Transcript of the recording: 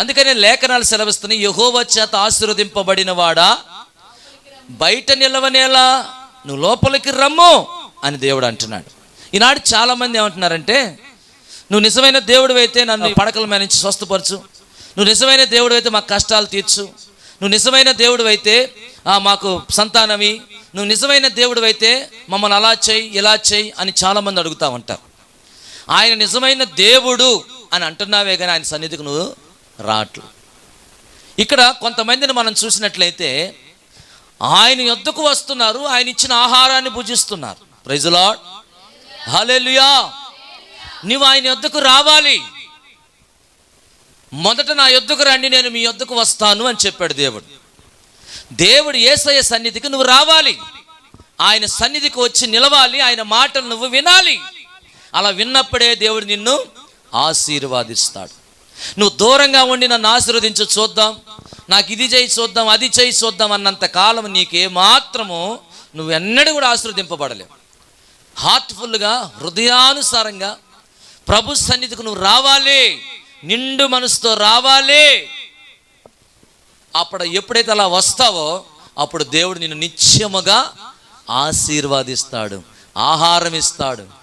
అందుకనే లేఖనాలు సెలవిస్తున్నాయి. యహోవ చేత ఆశీర్వదింపబడిన వాడా బయట నిలవనేలా? నువ్వు లోపలికి రమ్ము అని దేవుడు అంటున్నాడు. ఈనాడు చాలామంది ఏమంటున్నారంటే నువ్వు నిజమైన దేవుడు అయితే నన్ను పడకల మీద నుంచి స్వస్థపరచు. నువ్వు నిజమైన దేవుడు అయితే మాకు కష్టాలు తీర్చు. నువ్వు నిజమైన దేవుడు అయితే మాకు సంతానమి. నువ్వు నిజమైన దేవుడు అయితే మమ్మల్ని అలా చేయి ఇలా చేయి అని చాలామంది అడుగుతా ఉంటారు. ఆయన నిజమైన దేవుడు అని అంటున్నావే కానీ ఆయన సన్నిధికి నువ్వు రాట్లు. ఇక్కడ కొంతమందిని మనం చూసినట్లయితే ఆయన యొద్దకు వస్తున్నారు ఆయన ఇచ్చిన ఆహారాన్ని భుజిస్తున్నారు ప్రైజులాడ్ హల్లెలూయా నువ్వు ఆయన యొద్దకు రావాలి. మొదట నా యొద్దకు రండి నేను మీ యొద్దకు వస్తాను అని చెప్పాడు దేవుడు. దేవుడు ఏసయ్య సన్నిధికి నువ్వు రావాలి. ఆయన సన్నిధికి వచ్చి నిలవాలి ఆయన మాటలు నువ్వు వినాలి. అలా విన్నప్పుడే దేవుడు నిన్ను ఆశీర్వాదిస్తాడు. నువ్వు దూరంగా ఉండి నన్ను ఆశీర్వదించు చూద్దాం. నాకు ఇది చేయి చూద్దాం అది చేయి చూద్దాం అన్నంత కాలం నీకే మాత్రము నువ్వు ఎన్నడూ కూడా ఆశీర్వదింపబడలేవు. హార్ట్ఫుల్గా హృదయానుసారంగా ప్రభు సన్నిధికి నువ్వు రావాలి. నిండు మనసుతో రావాలి. అప్పుడు ఎప్పుడైతే అలా వస్తావో అప్పుడు దేవుడు నిన్ను నిత్యముగా ఆశీర్వాదిస్తాడు ఆహారం ఇస్తాడు.